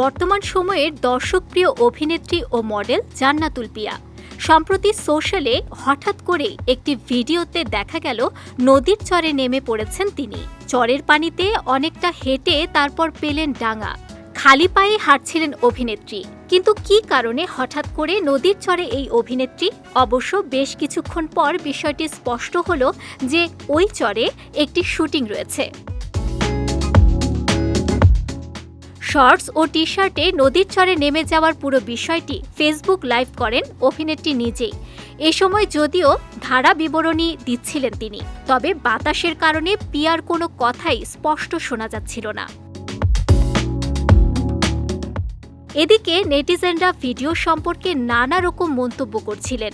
বর্তমান সময়ের দর্শকপ্রিয় অভিনেত্রী ও মডেল জান্নাতুল পিয়া। সম্প্রতি সোশ্যালে হঠাৎ করে একটি ভিডিওতে দেখা গেল, নদীর চরে নেমে পড়েছেন তিনি। চরের পানিতে অনেকটা হেঁটে তারপর পেলেন ডাঙা। খালি পায়ে হাঁটছিলেন অভিনেত্রী। কিন্তু কী কারণে হঠাৎ করে নদীর চরে এই অভিনেত্রী? অবশ্য বেশ কিছুক্ষণ পর বিষয়টি স্পষ্ট হলো যে ওই চরে একটি শুটিং রয়েছে। শর্টস ও টি শার্টে নদীর চরে নেমে যাওয়ার পুরো বিষয়টি ফেসবুক লাইভ করেন অভিনেত্রী নিজেই। এ সময় যদিও ধারা বিবরণী দিচ্ছিলেন তিনি, তবে বাতাসের কারণে পিয়ার কোনো কথাই স্পষ্ট শোনা যাচ্ছিল না। এদিকে নেটিজেনরা ভিডিও সম্পর্কে নানা রকম মন্তব্য করছিলেন।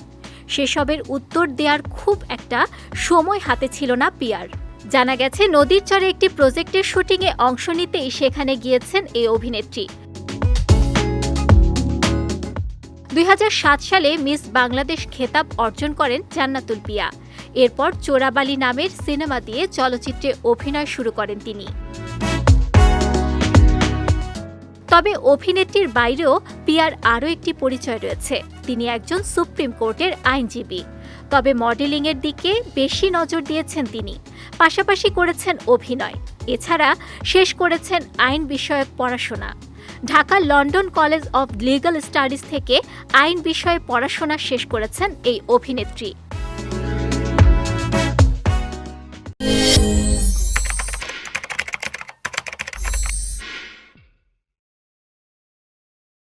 সেসবের উত্তর দেওয়ার খুব একটা সময় হাতে ছিল না পিয়ার। জানা গেছে, নদীর চরে একটি প্রজেক্টের শুটিংয়ে অংশ নিতেই সেখানে গিয়েছেন এই অভিনেত্রী। দুই হাজার সাত সালে মিস বাংলাদেশ খেতাব অর্জন করেন জান্নাতুল পিয়া। এরপর চোরাবালি নামের সিনেমা দিয়ে চলচ্চিত্রে অভিনয় শুরু করেন তিনি। তবে অভিনেত্রীর বাইরেও পিয়ার আরও একটি পরিচয় রয়েছে। তিনি একজন সুপ্রিম কোর্টের আইনজীবী। তবে মডেলিংয়ের দিকে বেশি নজর দিয়েছেন তিনি। পাশাপাশি করেছেন অভিনয়। এছাড়া শেষ করেছেন আইন বিষয়ক পড়াশোনা। Dhaka London college of legal studies থেকে আইন বিষয়ে পড়াশোনা শেষ করেছেন এই অভিনেত্রী।